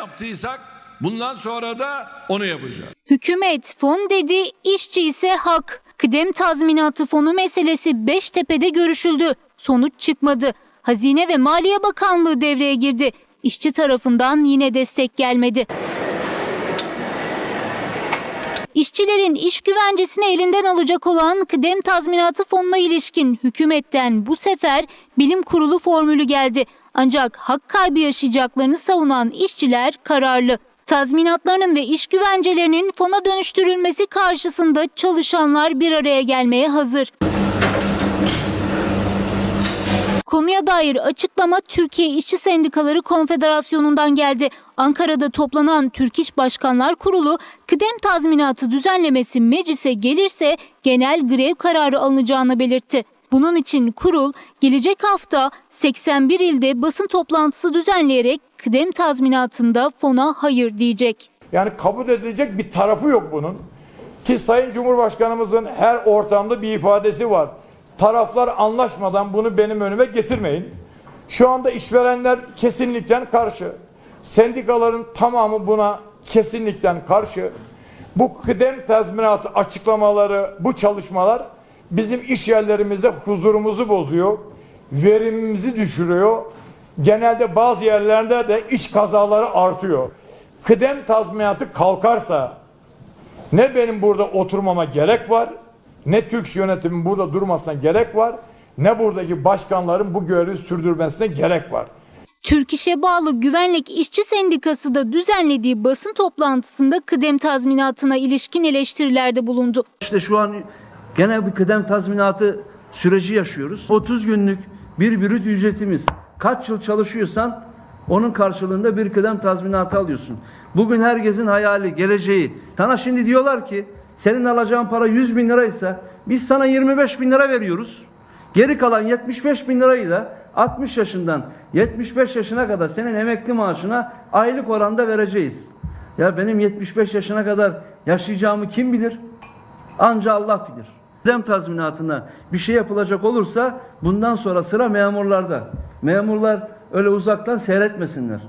yaptıysak bundan sonra da onu yapacağız. Hükümet fon dedi, işçi ise hak. Kıdem tazminatı fonu meselesi Beştepe'de görüşüldü. Sonuç çıkmadı. Hazine ve Maliye Bakanlığı devreye girdi. İşçi tarafından yine destek gelmedi. İşçilerin iş güvencesini elinden alacak olan kıdem tazminatı fonuna ilişkin hükümetten bu sefer bilim kurulu formülü geldi. Ancak hak kaybı yaşayacaklarını savunan işçiler kararlı. Tazminatlarının ve iş güvencelerinin fona dönüştürülmesi karşısında çalışanlar bir araya gelmeye hazır. Konuya dair açıklama Türkiye İşçi Sendikaları Konfederasyonu'ndan geldi. Ankara'da toplanan Türk İş Başkanlar Kurulu kıdem tazminatı düzenlemesi meclise gelirse genel grev kararı alınacağını belirtti. Bunun için kurul gelecek hafta 81 ilde basın toplantısı düzenleyerek kıdem tazminatında fona hayır diyecek. Yani kabul edilecek bir tarafı yok bunun. Ki Sayın Cumhurbaşkanımızın her ortamda bir ifadesi var. Taraflar anlaşmadan bunu benim önüme getirmeyin. Şu anda işverenler kesinlikle karşı. Sendikaların tamamı buna kesinlikle karşı. Bu kıdem tazminatı açıklamaları, bu çalışmalar bizim iş yerlerimizde huzurumuzu bozuyor. Verimimizi düşürüyor. Genelde bazı yerlerde de iş kazaları artıyor. Kıdem tazminatı kalkarsa ne benim burada oturmama gerek var, ne Türk yönetimin burada durmasına gerek var, ne buradaki başkanların bu görevi sürdürmesine gerek var. Türk İş'e bağlı Güvenlik İşçi Sendikası da düzenlediği basın toplantısında kıdem tazminatına ilişkin eleştirilerde bulundu. İşte şu an gene bir kıdem tazminatı süreci yaşıyoruz. 30 günlük bir brüt ücretimiz. Kaç yıl çalışıyorsan onun karşılığında bir kıdem tazminatı alıyorsun. Bugün herkesin hayali, geleceği. Sana şimdi diyorlar ki senin alacağın para 100 bin liraysa biz sana 25 bin lira veriyoruz. Geri kalan 75 bin lirayı da 60 yaşından 75 yaşına kadar senin emekli maaşına aylık oranda vereceğiz. Ya benim 75 yaşına kadar yaşayacağımı kim bilir? Anca Allah bilir. Kıdem tazminatına bir şey yapılacak olursa bundan sonra sıra memurlarda. Memurlar öyle uzaktan seyretmesinler.